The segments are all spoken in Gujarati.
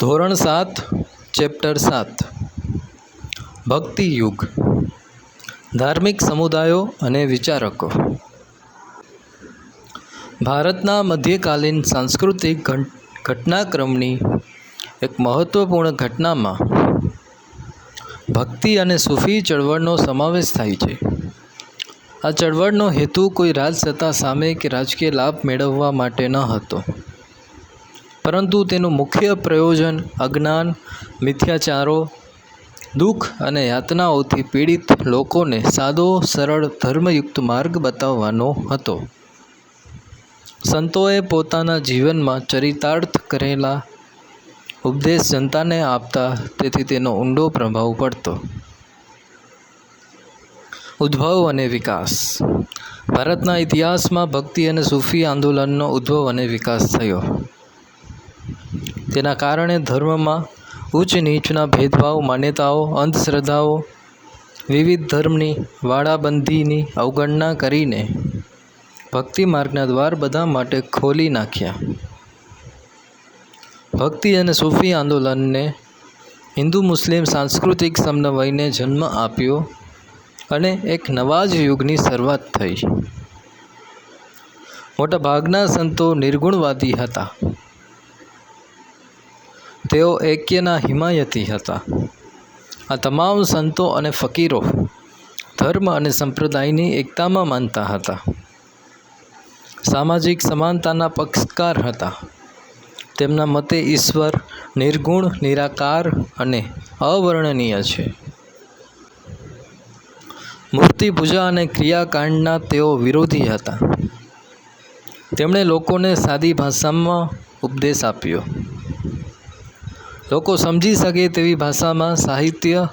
ધોરણ સાત, ચેપ્ટર સાત. ભક્તિ યુગ. ધાર્મિક સમુદાયો અને વિચારકો. ભારતના મધ્યકાલીન સાંસ્કૃતિક ઘટનાક્રમની એક મહત્વપૂર્ણ ઘટનામાં ભક્તિ અને સૂફી ચળવળનો સમાવેશ થાય છે. આ ચળવળનો હેતુ કોઈ રાજસત્તા સામે કે રાજકીય લાભ મેળવવા માટે ન હતો. પરંતુ તેનું મુખ્ય પ્રયોજન અજ્ઞાન, મિથ્યાચારો, દુઃખ અને યાતનાઓથી પીડિત લોકોને સાદો, સરળ, ધર્મયુક્ત માર્ગ બતાવવાનો હતો. સંતોએ પોતાના જીવનમાં ચરિતાર્થ કરેલા ઉપદેશ જનતાને આપતા તેથી તેનો ઊંડો પ્રભાવ પડતો. ઉદ્ભવ અને વિકાસ. ભારતના ઇતિહાસમાં ભક્તિ અને સૂફી આંદોલનનો ઉદ્ભવ અને વિકાસ થયો. તેના કારણે ધર્મમાં ઉચ્ચ નીચના ભેદભાવ, માન્યતાઓ, અંધશ્રદ્ધાઓ, વિવિધ ધર્મની વાડાબંધીની અવગણના કરીને ભક્તિ માર્ગના દ્વાર બધા માટે ખોલી નાખ્યા. ભક્તિ અને સૂફી આંદોલનને હિન્દુ, મુસ્લિમ, સાંસ્કૃતિક સમન્વયને જન્મ આપ્યો અને એક નવા જ યુગની શરૂઆત થઈ. મોટાભાગના સંતો નિર્ગુણવાદી હતા. તેઓ એક્યના હિમાયતી હતા. આ તમામ સંતો અને ફકીરો ધર્મ અને સંપ્રદાયની એકતામાં માનતા હતા. સામાજિક સમાનતાના પક્ષકાર હતા. તેમના મતે ઈશ્વર નિર્ગુણ, નિરાકાર અને અવર્ણનીય છે. મૂર્તિ પૂજા અને ક્રિયાકાંડના તેઓ વિરોધી હતા. તેમણે લોકોને સાદી ભાષામાં ઉપદેશ આપ્યો. લોકો સમજી શકે તેવી ભાષામાં સાહિત્ય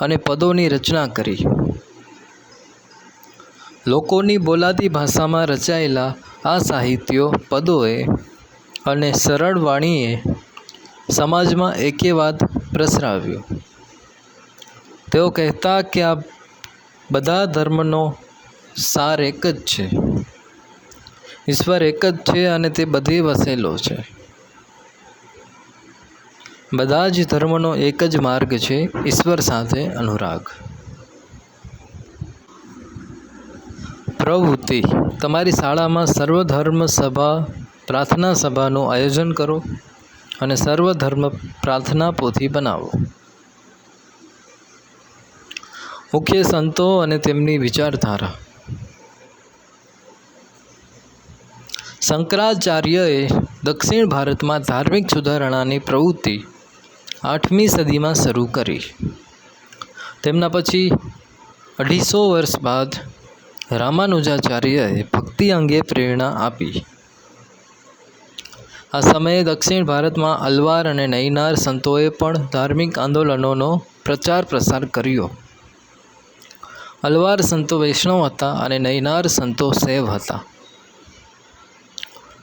અને પદોની રચના કરી. લોકોની બોલાતી ભાષામાં રચાયેલા આ સાહિત્યો, પદોએ અને સરળ વાણીએ સમાજમાં એકેવાદ પ્રસરાવ્યો. તેઓ કહેતા કે આ બધા ધર્મનો સાર એક જ છે. ઈશ્વર એક જ છે અને તે બધે વસેલો છે. બધા જ ધર્મનો એક જ માર્ગ છે, ઈશ્વર સાથે અનુરાગ. પ્રવૃત્તિ. તમારી શાળામાં સર્વધર્મ સભા, પ્રાર્થના સભાનું આયોજન કરો અને સર્વધર્મ પ્રાર્થના પોથી બનાવો. મુખ્ય સંતો અને તેમની વિચારધારા. શંકરાચાર્યએ દક્ષિણ ભારતમાં ધાર્મિક સુધારણાની પ્રવૃત્તિ આઠમી સદીમાં શરૂ કરી. તેમના પછી અઢીસો વર્ષ બાદ રામાનુજાચાર્યએ ભક્તિ અંગે પ્રેરણા આપી. આ સમયે દક્ષિણ ભારતમાં અલવાર અને નૈનાર સંતોએ પણ ધાર્મિક આંદોલનોનો પ્રચાર પ્રસાર કર્યો. અલવાર સંતો વૈષ્ણવ હતા અને નૈનાર સંતો શૈવ હતા.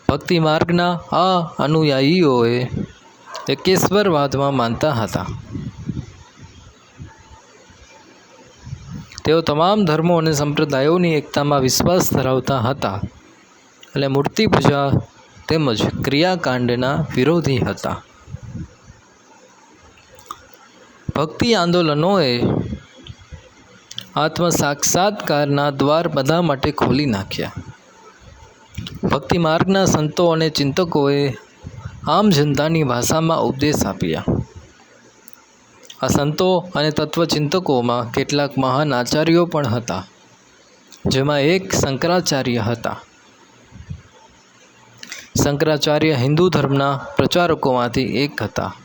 ભક્તિ માર્ગના આ અનુયાયીઓએ એકેશ્વરવાદમાં માનતા હતા. તેઓ તમામ ધર્મો અને સંપ્રદાયોની એકતામાં વિશ્વાસ ધરાવતા હતા અને મૂર્તિ પૂજા તેમજ ક્રિયાકાંડના વિરોધી હતા. ભક્તિ આંદોલનોએ આત્મ સાક્ષાત્કારના દ્વાર બધા માટે ખોલી નાખ્યા. ભક્તિ માર્ગના સંતો અને ચિંતકોએ આમ જનતાની ભાષામાં ઉપદેશ આપ્યા. આ સંતો અને તત્વચિંતકોમાં કેટલાક મહાન આચાર્યો પણ હતા, જેમાં એક શંકરાચાર્ય હતા. શંકરાચાર્ય હિન્દુ ધર્મના પ્રચારકોમાંથી એક હતા.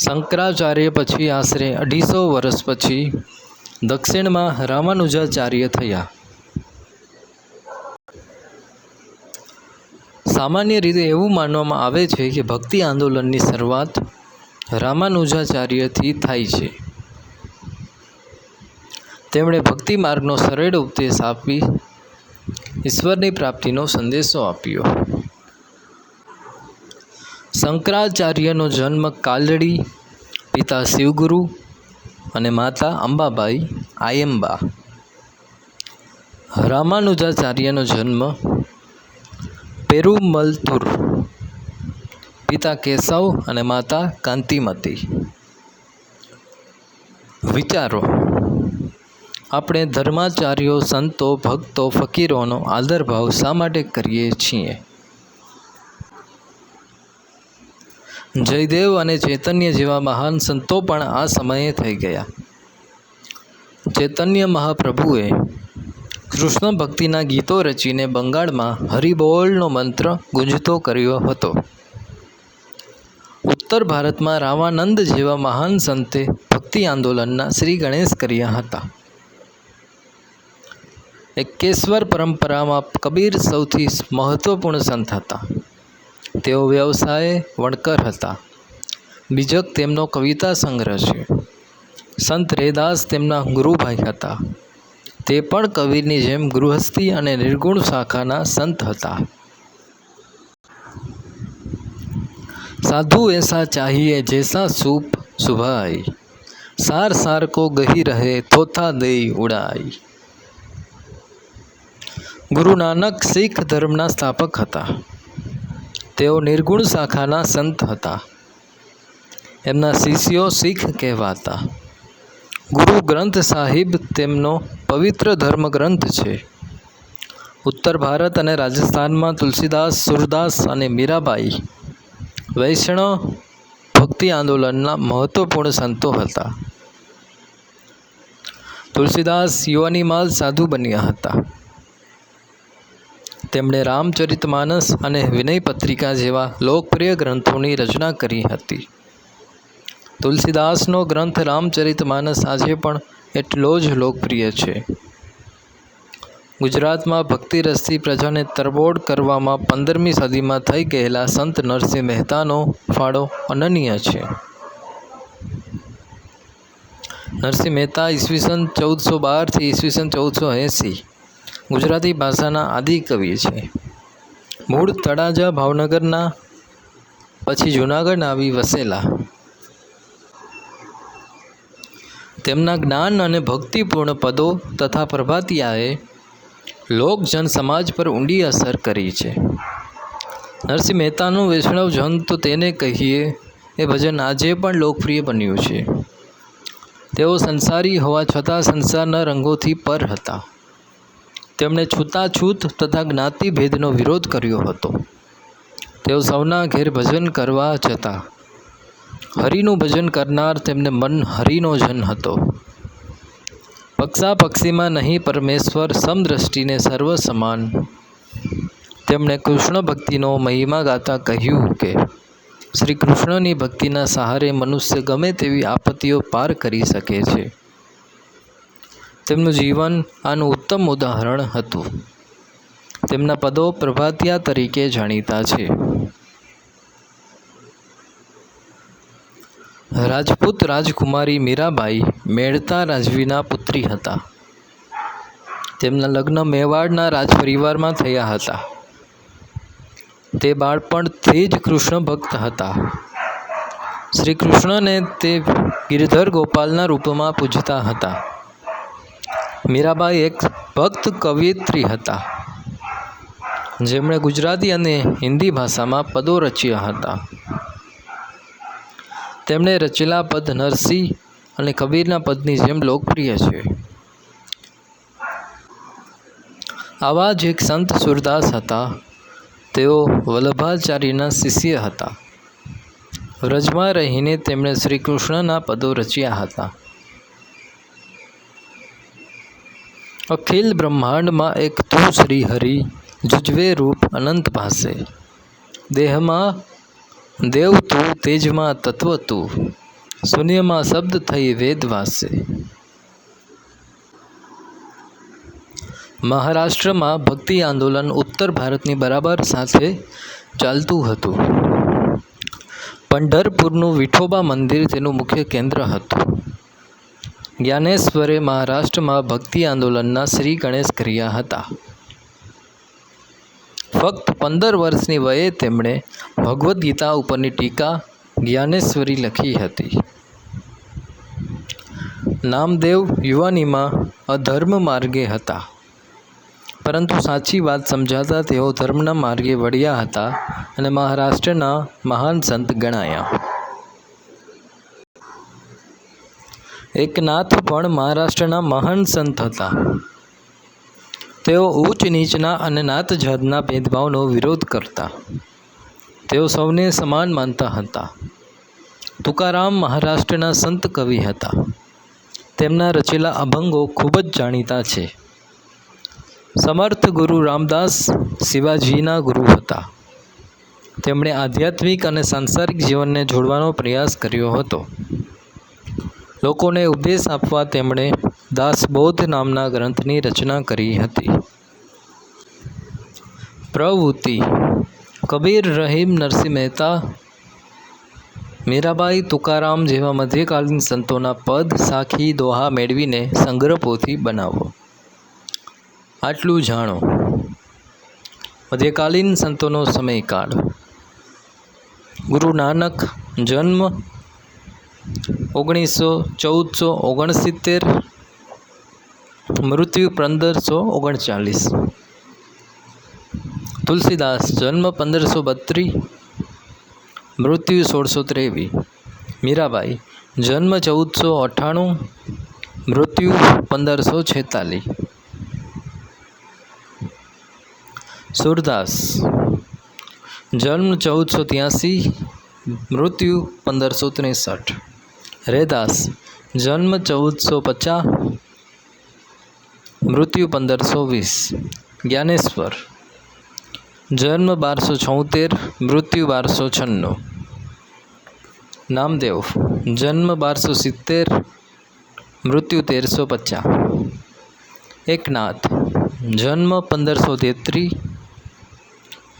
શંકરાચાર્ય પછી આશરે અઢીસો વર્ષ પછી દક્ષિણમાં રામાનુજાચાર્ય થયા. સામાન્ય રીતે એવું માનવામાં આવે છે કે ભક્તિ આંદોલનની શરૂઆત રામાનુજાચાર્યથી થાય છે. તેમણે ભક્તિ માર્ગનો સરળ ઉપદેશ આપી ઈશ્વરની પ્રાપ્તિનો સંદેશો આપ્યો. શંકરાચાર્યનો જન્મ કાલડી, પિતા શિવગુરુ અને માતા અંબાબાઈ આયંબા. રામાનુજાચાર્યનો જન્મ પેરુમલતુર પિતા કેશવ અને માતા કાંતિમતી. વિચારો. આપણે ધર્માચાર્યો, સંતો, ભક્તો, ફકીરોનો આદરભાવ શા માટે કરીએ છીએ? જયદેવ અને ચૈતન્ય જેવા મહાન સંતો પણ આ સમયે થઈ ગયા. ચૈતન્ય મહાપ્રભુએ કૃષ્ણ ભક્તિના ગીતો રચીને બંગાળમાં હરિબોલનો મંત્ર ગુંજતો કર્યો હતો. ઉત્તર ભારતમાં રામાનંદ જેવા મહાન સંતે ભક્તિ આંદોલનના શ્રી ગણેશ કર્યા હતા. એકેશ્વર પરંપરામાં કબીર સૌથી મહત્વપૂર્ણ સંત હતા. તેઓ વ્યવસાયે વણકર હતા. બીજક તેમનો કવિતા સંગ્રહ છે. સંત રેદાસ તેમના ગુરુભાઈ હતા. તે પણ કબીરની જેમ ગૃહસ્થી અને નિર્ગુણ શાખાના સંત હતા. સાધુ એસા ચાહીએ જેસા સૂપ સુભાઈ સાર સાર કો ગહી રહે, થોથા દઈ ઉડાઈ ગુરુ નાનક શીખ ધર્મના સ્થાપક હતા. તેઓ નિર્ગુણ શાખાના સંત હતા. એમના શિષ્યો શીખ કહેવાતા. ગુરુ ગ્રંથ સાહિબ તેમનો પવિત્ર ધર્મગ્રંથ છે. ઉત્તર ભારત અને રાજસ્થાનમાં તુલસીદાસ, સુરદાસ અને મીરાબાઈ વૈષ્ણવ ભક્તિ આંદોલનના મહત્વપૂર્ણ સંતો હતા. તુલસીદાસ યુવાનીમાલ સાધુ બન્યા હતા. તેમણે રામચરિતમાનસ અને વિનય પત્રિકા જેવા લોકપ્રિય ગ્રંથોની રચના કરી હતી. તુલસીદાસનો ગ્રંથ રામચરિત માનસ આજે પણ એટલો જ લોકપ્રિય છે. ગુજરાતમાં ભક્તિરસથી પ્રજાને તરબોળ કરવામાં પંદરમી સદીમાં થઈ ગયેલા સંત નરસિંહ મહેતાનો ફાળો અનન્ય છે. નરસિંહ મહેતા ઈસવીસન ચૌદસો બારથી ઈસવીસન ચૌદસો એંસી ગુજરાતી ભાષાના આદિકવિ છે. મૂળ તળાજા ભાવનગરના, પછી જૂનાગઢ આવી વસેલા તેમના જ્ઞાન અને ભક્તિપૂર્ણ પદો તથા પ્રભાતિયાએ લોકજન સમાજ પર ઊંડી અસર કરી છે. નરસિંહ મહેતાનું વૈષ્ણવ જન તો તેને કહીએ, એ ભજન આજે પણ લોકપ્રિય બન્યું છે. તેઓ સંસારી હોવા છતાં સંસારના રંગોથી પર હતા. તેમણે છૂતાછૂત તથા જ્ઞાતિભેદનો વિરોધ કર્યો હતો. તેઓ સૌના ઘેર ભજન કરવા જતા હરિનું ભજન કરનાર તેમને મન હરિનો જન હતો. પક્ષા પક્ષીમાં નહીં પરમેશ્વર સમદ્રષ્ટિને સર્વ સમાન તેમણે કૃષ્ણ ભક્તિનો મહિમા ગાતા કહ્યું કે શ્રી કૃષ્ણની ભક્તિના સહારે મનુષ્ય ગમે તેવી આપત્તિઓ પાર કરી શકે છે. તેમનું જીવન આનું ઉત્તમ ઉદાહરણ હતું. તેમના પદો પ્રભાતિયા તરીકે જાણીતા છે. રાજપૂત રાજકુમારી મીરાબાઈ મેળતા રાજવીના પુત્રી હતા. તેમના લગ્ન મેવાડના રાજપરિવારમાં થયા હતા. તે બાળપણથી જ કૃષ્ણ ભક્ત હતા. શ્રી કૃષ્ણને તે ગિરધર ગોપાલના રૂપમાં પૂજતા હતા. મીરાબાઈ એક ભક્ત કવિયત્રી હતા. જેમણે ગુજરાતી અને હિન્દી ભાષામાં પદો રચ્યા હતા. તેમણે રચેલા પદ નરસિંહ અને કબીરના પદની જેમ લોકપ્રિય છે. આવા જ એક સંત સુરદાસ હતા. તેઓ વલ્લભાચાર્યના શિષ્ય હતા. વ્રજમાં રહીને તેમણે શ્રી કૃષ્ણના પદો રચ્યા હતા. અખિલ બ્રહ્માંડમાં એક તું શ્રી હરિ જુજવે રૂપ અનંત ભાસે. દેહમાં દેવ તું તેજમાં તત્વ તું, શૂન્યમાં શબ્દ થઈ વેદ વાસે. મહારાષ્ટ્રમાં ભક્તિ આંદોલન ઉત્તર ભારતની બરાબર સાથે ચાલતું હતું. પંઢરપુરનું વિઠોબા મંદિર તેનું મુખ્ય કેન્દ્ર હતું. જ્ઞાનેશ્વરે મહારાષ્ટ્રમાં ભક્તિ આંદોલનના શ્રી ગણેશ કર્યા હતા. ફક્ત પંદર વર્ષની વયે તેમણે ભગવદ્ ગીતા ઉપરની ટીકા જ્ઞાનેશ્વરી લખી હતી. નામદેવ યુવાનીમાં અધર્મ માર્ગે હતા. પરંતુ સાચી વાત સમજાતા તેઓ ધર્મના માર્ગે વળ્યા હતા અને મહારાષ્ટ્રના મહાન સંત ગણાયા. એકનાથ પણ મહારાષ્ટ્રના મહાન સંત હતા. તેઓ ઊંચ નીચના અને નાત જાતના ભેદભાવનો વિરોધ કરતા. તેઓ સૌને સમાન માનતા હતા. તુકારામ મહારાષ્ટ્રના સંત કવિ હતા. તેમના રચેલા અભંગો ખૂબ જ જાણીતા છે. સમર્થ ગુરુ રામદાસ શિવાજીના ગુરુ હતા. તેમણે આધ્યાત્મિક અને સાંસારિક જીવનને જોડવાનો પ્રયાસ કર્યો હતો. લોકોને ઉપદેશ આપવા તેમણે દાસબોધ નામના ગ્રંથની રચના કરી હતી. પ્રવૃત્તિ. કબીર રહીમ નરસિંહ મહેતા, મીરાબાઈ તુકારામ જેવા મધ્યકાલીન સંતોના પદ, સાખી, દોહા મેળવીને સંગ્રહ પોથી બનાવો. આટલું જાણો. મધ્યકાલીન સંતોનો સમયકાળ. ગુરુ નાનક જન્મ ઓગણીસો ચૌદસો ઓગણસિત્તેર મૃત્યુ પંદરસો ઓગણચાલીસ. તુલસીદાસ જન્મ પંદરસો બત્રીસ, મૃત્યુ સોળસો ત્રેવીસ. મીરાબાઈ જન્મ ચૌદસો અઠ્ઠાણું મૃત્યુ પંદરસો છેતાલીસ. સુરદાસ જન્મ ચૌદસો ત્યાસી, મૃત્યુ પંદરસો ત્રેસઠ. રેદાસ જન્મ ચૌદસો પચાસ મૃત્યુ પંદરસો વીસ. જ્ઞાનેશ્વર. જન્મ બારસો છોતેર, મૃત્યુ બારસો છન્નું. નામદેવ. જન્મ બારસો સિત્તેર, મૃત્યુ તેરસો પચાસ. એકનાથ. જન્મ પંદરસો તેત્રીસ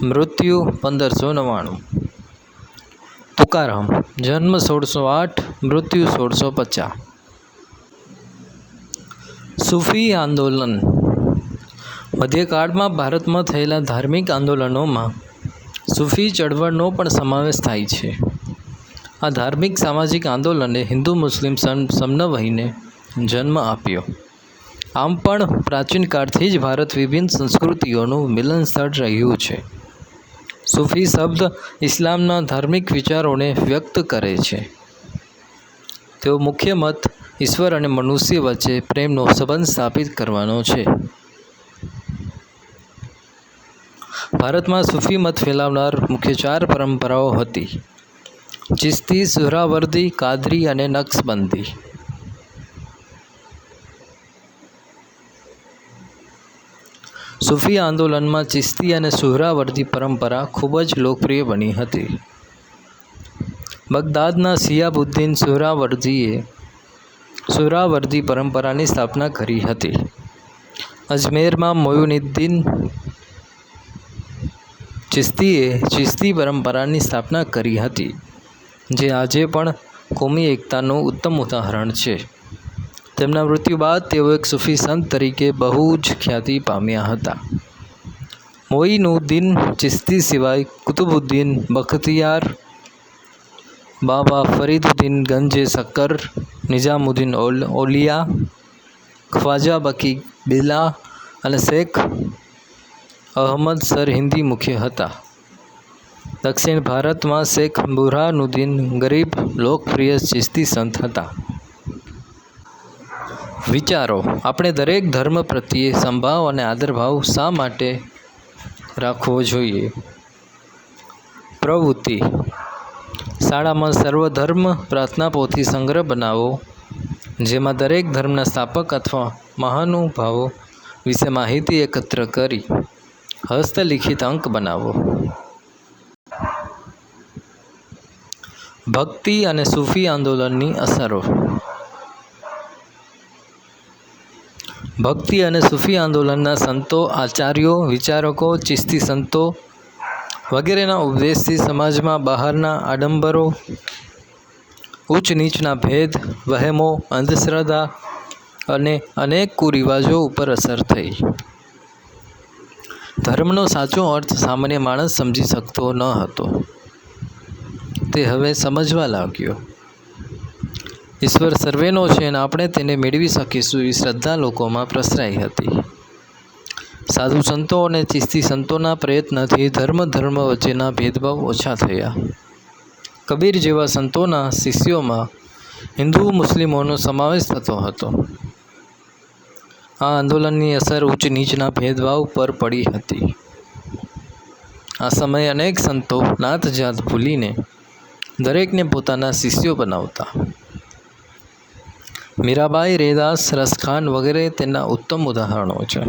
મૃત્યુ પંદરસો નવ્વાણું. તુકારામ. જન્મ સોળસો આઠ, મૃત્યુ સોળસો પચાસ. સૂફી આંદોલન. મધ્યકાળમાં ભારતમાં થયેલા ધાર્મિક આંદોલનોમાં સૂફી ચળવળનો પણ સમાવેશ થાય છે. આ ધાર્મિક સામાજિક આંદોલને હિન્દુ મુસ્લિમ સમ સમન્વયને જન્મ આપ્યો. આમ પણ પ્રાચીન કાળથી જ ભારત વિભિન્ન સંસ્કૃતિઓનું મિલન સ્થળ રહ્યું છે. સૂફી શબ્દ ઇસ્લામના ધાર્મિક વિચારોને વ્યક્ત કરે છે. તેઓ મુખ્ય મત ઈશ્વર અને મનુષ્ય વચ્ચે પ્રેમનો સંબંધ સ્થાપિત કરવાનો છે. ભારતમાં સૂફી મત ફેલાવનાર મુખ્ય ચાર પરંપરાઓ હતી. ચિસ્તી, સુહરાવર્દી, કાદરી અને નક્સબંધી. સૂફી આંદોલનમાં ચિસ્તી અને સુહરાવર્દી પરંપરા ખૂબ જ લોકપ્રિય બની હતી. બગદાદના સિયાબુદ્દીન સુહરાવર્દીએ સુહરાવર્દી પરંપરાની સ્થાપના કરી હતી. અજમેરમાં મોયુનિદ્દીન ચિસ્તીએ ચિસ્તી પરંપરાની સ્થાપના કરી હતી, જે આજે પણ કોમી એકતાનું ઉત્તમ ઉદાહરણ છે. તેમના મૃત્યુ બાદ તેઓ એક સૂફી સંત તરીકે બહુ જ ખ્યાતિ પામ્યા હતા. મોઈનુદ્દીન ચિસ્તી સિવાય કુતુબુદ્દીન બખ્તિયાર, બાબા ફરીદુદ્દીન ગંજે શક્કર નિઝામુદ્દીન ઓલ, ઓલિયા, ખ્વાજા બકી બિલા અને શેખ અહમદ સરહિંદી મુખ્ય હતા. દક્ષિણ ભારતમાં શેખ બુરહાનુદ્દીન ગરીબ, લોકપ્રિય ચિસ્તી સંત હતા. વિચારો, આપણે દરેક ધર્મ પ્રત્યે સંભાવ અને આદરભાવ શા માટે રાખવો જોઈએ? પ્રવૃત્તિ શાળામાં સર્વધર્મ પ્રાર્થના પોથી સંગ્રહ બનાવો, જેમાં દરેક ધર્મના સ્થાપક અથવા મહાનુભાવો વિશે માહિતી એકત્ર કરી હસ્તલિખિત અંક બનાવો. ભક્તિ અને સૂફી આંદોલનની અસરો. ભક્તિ અને સૂફી આંદોલનના સંતો, આચાર્યો, વિચારકો, ચિસ્તી સંતો વગેરેના ઉપદેશથી સમાજમાં બહારના આડંબરો, ઉચ્ચ નીચના ભેદ, વહેમો, અંધશ્રદ્ધા અને અનેક કુરિવાજો ઉપર અસર થઈ. ધર્મનો સાચો અર્થ સામાન્ય માણસ સમજી શકતો ન હતો. તે હવે સમજવા લાગ્યો. ઈશ્વર સર્વેનો છે અને આપણે તેને મેળવી શકીશું એવી શ્રદ્ધા લોકોમાં પ્રસરાઈ હતી. સાધુ સંતો અને ચિસ્તી સંતોના પ્રયત્નથી ધર્મ ધર્મ વચ્ચેના ભેદભાવ ઓછા થયા. કબીર જેવા સંતોના શિષ્યોમાં હિન્દુ મુસ્લિમોનો સમાવેશ થતો હતો. આ આંદોલનની અસર ઉચ્ચ નીચના ભેદભાવ પર પડી હતી. આ સમયે અનેક સંતો નાત જાત ભૂલીને દરેકને પોતાના શિષ્યો બનાવતા. મીરાબાઈ રેદાસ રસખાન વગેરે તેના ઉત્તમ ઉદાહરણો છે.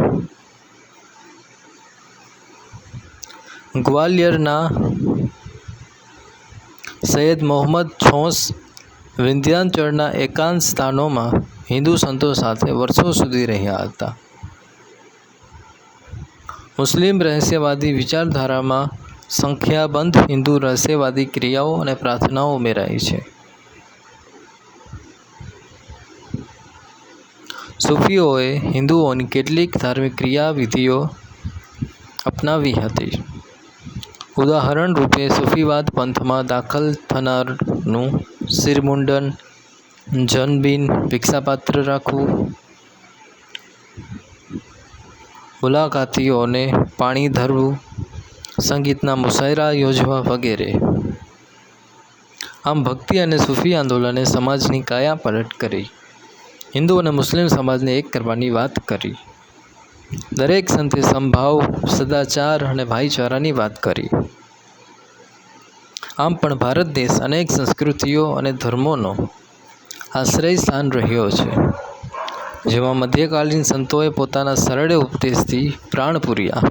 ગ્વાલિયરના સૈયદ મોહમ્મદ છોસ વિંધ્યાચળના એકાંત સ્થાનોમાં હિન્દુ સંતો સાથે વર્ષો સુધી રહ્યા હતા. મુસ્લિમ રહસ્યવાદી વિચારધારામાં સંખ્યાબંધ હિન્દુ રહસ્યવાદી ક્રિયાઓ અને પ્રાર્થનાઓ ઉમેરાઈ છે. સૂફીઓએ હિન્દુઓની કેટલીક ધાર્મિક ક્રિયાવિધિઓ અપનાવી હતી. ઉદાહરણ રૂપે સૂફીવાદ પંથમાં દાખલ થનારનું શિરમુંડન જનબીન ભિક્ષાપાત્ર રાખવું, મુલાકાતીઓને પાણી ધરવું, સંગીતના મુશાયરા યોજવા વગેરે. આમ ભક્તિ અને સૂફી આંદોલને સમાજની કાયા પલટ કરી. હિન્દુ અને મુસ્લિમ સમાજને એક કરવાની વાત કરી. દરેક સંતે સંભાવ, સદાચાર અને ભાઈચારાની વાત કરી. આમ પણ ભારત દેશ અનેક સંસ્કૃતિઓ અને ધર્મોનો આશ્રય સ્થાન રહ્યો છે, જેમાં મધ્યકાલીન સંતોએ પોતાના સરળ ઉપદેશથી પ્રાણ પૂર્યા.